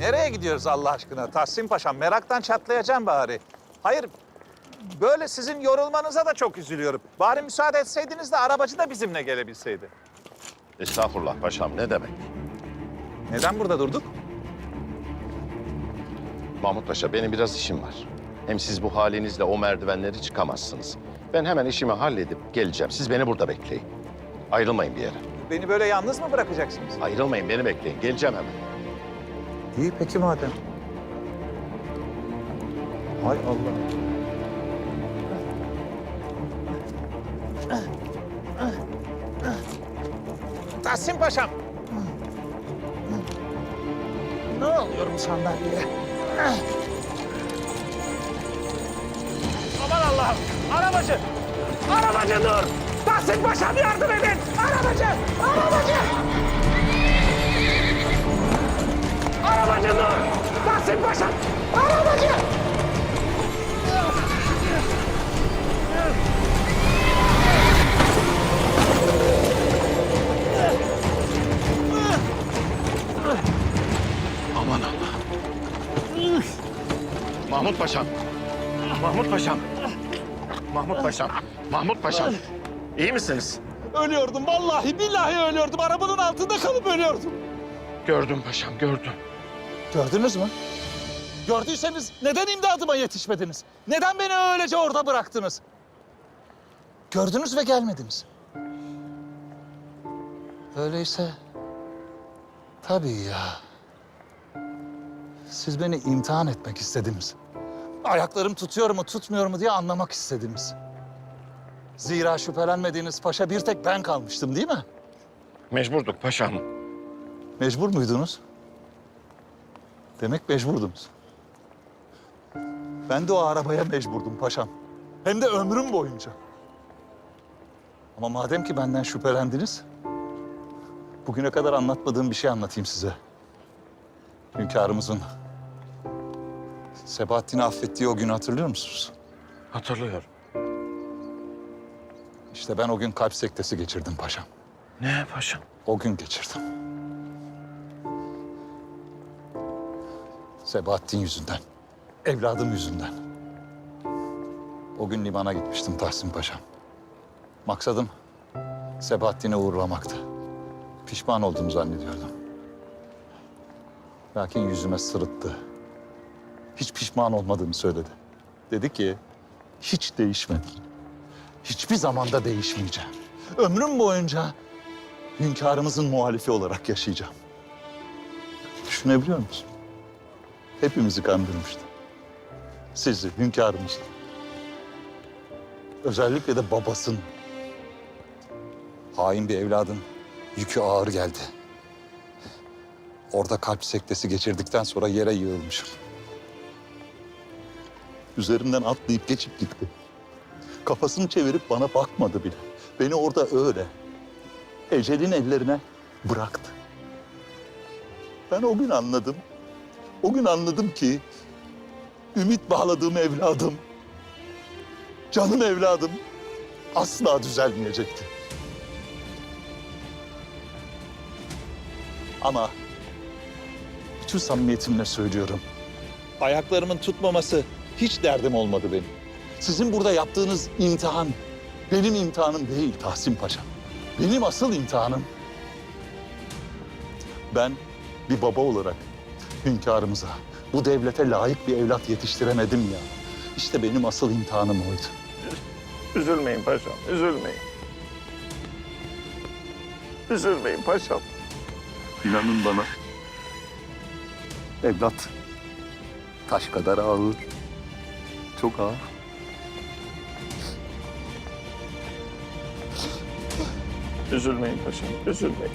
Nereye gidiyoruz Allah aşkına Tahsin Paşam? Meraktan çatlayacağım bari. Hayır, böyle sizin yorulmanıza da çok üzülüyorum. Bari müsaade etseydiniz de arabacı da bizimle gelebilseydi. Estağfurullah paşam ne demek? Neden burada durduk? Mahmut Paşa benim biraz işim var. Hem siz bu halinizle o merdivenleri çıkamazsınız. Ben hemen işimi halledip geleceğim. Siz beni burada bekleyin. Ayrılmayın bir yere. Beni böyle yalnız mı bırakacaksınız? Ayrılmayın beni bekleyin. Geleceğim hemen. İyi peki madem. Hay Allah. Tahsin Paşam. Ne oluyor bu sandalyeye? Aman Allah'ım! Arabacı! Arabacı dur! Tahsin Paşam yardım edin! Arabacı! Arabacı! Dur! Tahsin Paşam! Arabacı! Aman Allah. Mahmut Paşam. Mahmut Paşam. Mahmut Paşam. Mahmut Paşam. İyi misiniz? Ölüyordum vallahi billahi ölüyordum. Arabanın altında kalıp ölüyordum. Gördüm paşam gördüm. Gördünüz mü? Gördüyseniz neden imdadıma yetişmediniz? Neden beni öylece orada bıraktınız? Gördünüz ve gelmediniz. Öyleyse tabii ya. Siz beni imtihan etmek istediniz. Ayaklarım tutuyor mu tutmuyor mu diye anlamak istediniz. Zira şüphelenmediğiniz paşa bir tek ben kalmıştım değil mi? Mecburduk paşam. Mecbur muydunuz? Demek mecburdunuz. Ben de o arabaya mecburdum paşam. Hem de ömrüm boyunca. Ama madem ki benden şüphelendiniz... ...bugüne kadar anlatmadığım bir şey anlatayım size. Hünkârımızın... ...Sebahattin'i affettiği o günü hatırlıyor musunuz? Hatırlıyorum. İşte ben o gün kalp sektesi geçirdim paşam. Ne paşam? O gün geçirdim. Sebahattin yüzünden. Evladım yüzünden. O gün limana gitmiştim Tahsin Paşam. Maksadım Sebahattin'i uğurlamaktı. Pişman olduğumu zannediyordum. Lakin yüzüme sırıttı. Hiç pişman olmadığını söyledi. Dedi ki hiç değişmedim. Hiçbir zamanda değişmeyeceğim. Ömrüm boyunca hünkârımızın muhalifi olarak yaşayacağım. Düşünebiliyor musun? Hepimizi kandırmıştı. Sizi, hünkârımızı. Özellikle de babasını. Hain bir evladın yükü ağır geldi. Orada kalp sektesi geçirdikten sonra yere yığılmışım. Üzerimden atlayıp geçip gitti. Kafasını çevirip bana bakmadı bile. Beni orada öyle ecelin ellerine bıraktı. Ben o gün anladım. O gün anladım ki ümit bağladığım evladım, canım evladım asla düzelmeyecekti. Ama bütün samimiyetimle söylüyorum. Ayaklarımın tutmaması hiç derdim olmadı benim. Sizin burada yaptığınız imtihan benim imtihanım değil Tahsin Paşa. Benim asıl imtihanım ben bir baba olarak hünkârımıza, bu devlete layık bir evlat yetiştiremedim ya. İşte benim asıl imtihanım oydu. Üzülmeyin paşam, üzülmeyin. Üzülmeyin paşam. İnanın bana. Evlat taş kadar ağır. Çok ağır. Üzülmeyin paşam, üzülmeyin.